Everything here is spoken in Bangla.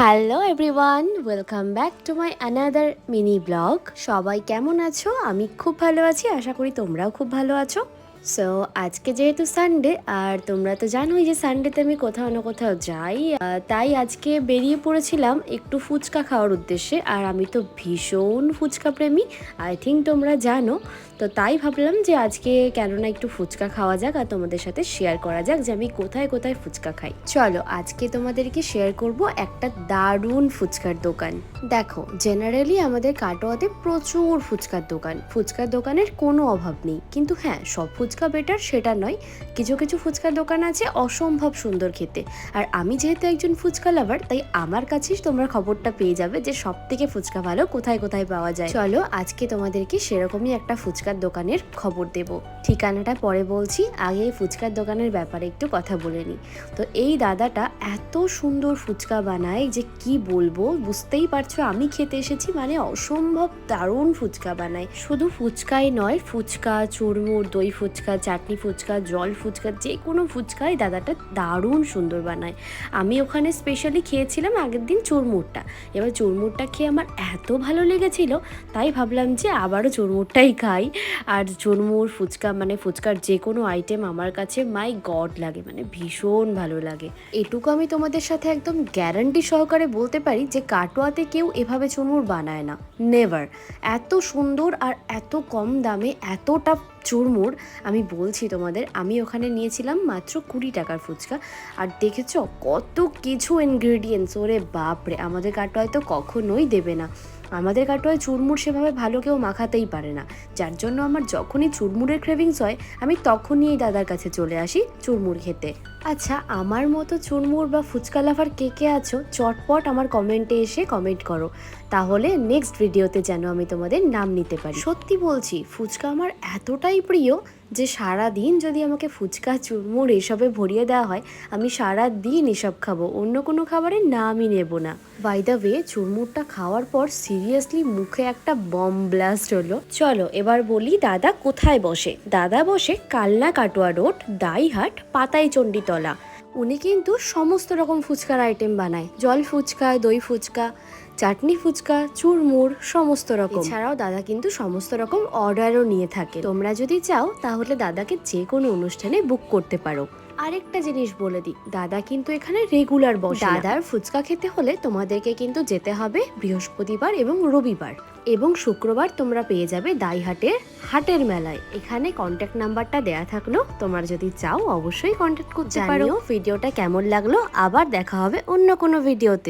Hello everyone welcome back to my another mini blog সবাই কেমন আছো? আমি খুব ভালো আছি। আশা করি তোমরাও খুব ভালো আছো। সো আজকে যেহেতু সানডে আর তোমরা তো জানোই যে সানডেতে আমি কোথাও না কোথাও যাই। তাই আজকে বেরিয়ে পড়েছিলাম একটু ফুচকা খাওয়ার উদ্দেশ্যে, আর আমি তো ভীষণ ফুচকা প্রেমী আই থিঙ্ক তোমরা জানো। তো তাই ভাবলাম যে আজকে কেননা একটু ফুচকা খাওয়া যাক, আর তোমাদের সাথে শেয়ার করা যাক যে আমি কোথায় কোথায় ফুচকা খাই। চলো, আজকে তোমাদেরকে শেয়ার করব একটা দারুণ ফুচকার দোকান। দেখো জেনারেলি আমাদের কাটোয়াতে প্রচুর ফুচকার দোকান। ফুচকার দোকানের কোনো অভাব নেই। কিন্তু হ্যাঁ সব ফুচকা বেটার সেটা নয়। কিছু কিছু ফুচকার দোকান আছে অসম্ভব সুন্দর খেতে। আর আমি যেহেতু একজন ফুচকা লাভার, তাই আমার কাছেই তোমরা খবরটা পেয়ে যাবে যে সব থেকে ফুচকা ভালো কোথায় কোথায় পাওয়া যায়। চলো, আজকে তোমাদেরকে সেরকমই একটা ফুচকার দোকানের খবর দেব। ঠিকানাটা পরে বলছি, আগে এই ফুচকার দোকানের ব্যাপারে একটু কথা বলে নিই। তো এই দাদাটা এত সুন্দর ফুচকা বানায় যে কি বলব, বুঝতেই পারছ আমি খেতে এসেছি মানে অসম্ভব দারুণ ফুচকা বানায়। শুধু ফুচকাই নয়, ফুচকা, চুরমুর, দই ফুচকা চাটনি ফুচকা, জল ফুচকা, যে কোনো ফুচকাই দাদাটা দারুণ সুন্দর বানায়। আমি ওখানে স্পেশালি খেয়েছিলাম আগের দিন চুরমুরটা। এবার চুরমুরটা খেয়ে আমার এত ভালো লেগেছিল, তাই ভাবলাম যে আবারও চুরমুরটাই খাই। আর চুরমুর ফুচকা মানে ফুচকার যে কোনো আইটেম আমার কাছে মাই গড লাগে মানে ভীষণ ভালো লাগে। এটুকু আমি তোমাদের সাথে একদম গ্যারান্টি সহকারে বলতে পারি যে কাটোয়াতে কেউ এভাবে চুরমুর বানায় না। নেভার এত সুন্দর আর এত কম দামে এতটা চুরমুর, আমি বলছি তোমাদের, আমি ওখানে নিয়েছিলাম মাত্র কুড়ি টাকার ফুচকা। আর দেখেছ কত কিছু ইনগ্রেডিয়েন্টস ওরে বাপরে, আমাদের কার্ডটা হয়তো কখনোই দেবে না। আমাদের কাটোয়ায় চুরমুর সেভাবে ভালো কেউ মাখাতেই পারে না। যার জন্য আমার যখনই চুরমুরের ক্রেভিংস হয়, আমি তখনই এই দাদার কাছে চলে আসি চুরমুর খেতে। আচ্ছা আমার মতো চুরমুর বা ফুচকা লাভার কে কে আছো? চটপট আমার কমেন্টে এসে কমেন্ট করো। তাহলে নেক্সট ভিডিওতে যেন আমি তোমাদের নাম নিতে পারি। সত্যি বলছি, ফুচকা আমার এতটাই প্রিয় যে সারা দিন যদি আমাকে ফুচকা, চুরমুর এসবে ভরিয়ে দেওয়া হয়, আমি সারা দিন এসব খাব। অন্য কোনো খাবারের নামই নেব না। বাই দ্য ওয়ে চুরমুরটা খাওয়ার পর সিরিয়াসলি মুখে একটা বম ব্লাস্ট হলো। চলো, এবার বলি দাদা কোথায় বসে? দাদা বসে কালনা কাটোয়া রোড দাইহাট পাতাই চণ্ডীতলা উনি কিন্তু সমস্ত রকম ফুচকার আইটেম বানায়। জল ফুচকা, দই ফুচকা, চাটনি ফুচকা, চুরমুর, সমস্ত রকম। এছাড়াও দাদা কিন্তু সমস্ত রকম অর্ডারও নিয়ে থাকে। তোমরা যদি চাও, তাহলে দাদাকে যে কোনো অনুষ্ঠানে বুক করতে পারো। আরেকটা জিনিস বলে দিই দাদা কিন্তু এখানে রেগুলার বসে দাদার ফুচকা খেতে হলে তোমাদেরকে কিন্তু যেতে হবে বৃহস্পতিবার এবং রবিবার এবং শুক্রবার তোমরা পেয়ে যাবে দাইহাটের হাটের মেলায়। এখানে কন্ট্যাক্ট নাম্বারটা দেয়া থাকল তোমরা যদি চাও অবশ্যই কন্ট্যাক্ট করতে পারো। ভিডিওটা কেমন লাগল আবার দেখা হবে অন্য কোনো ভিডিওতে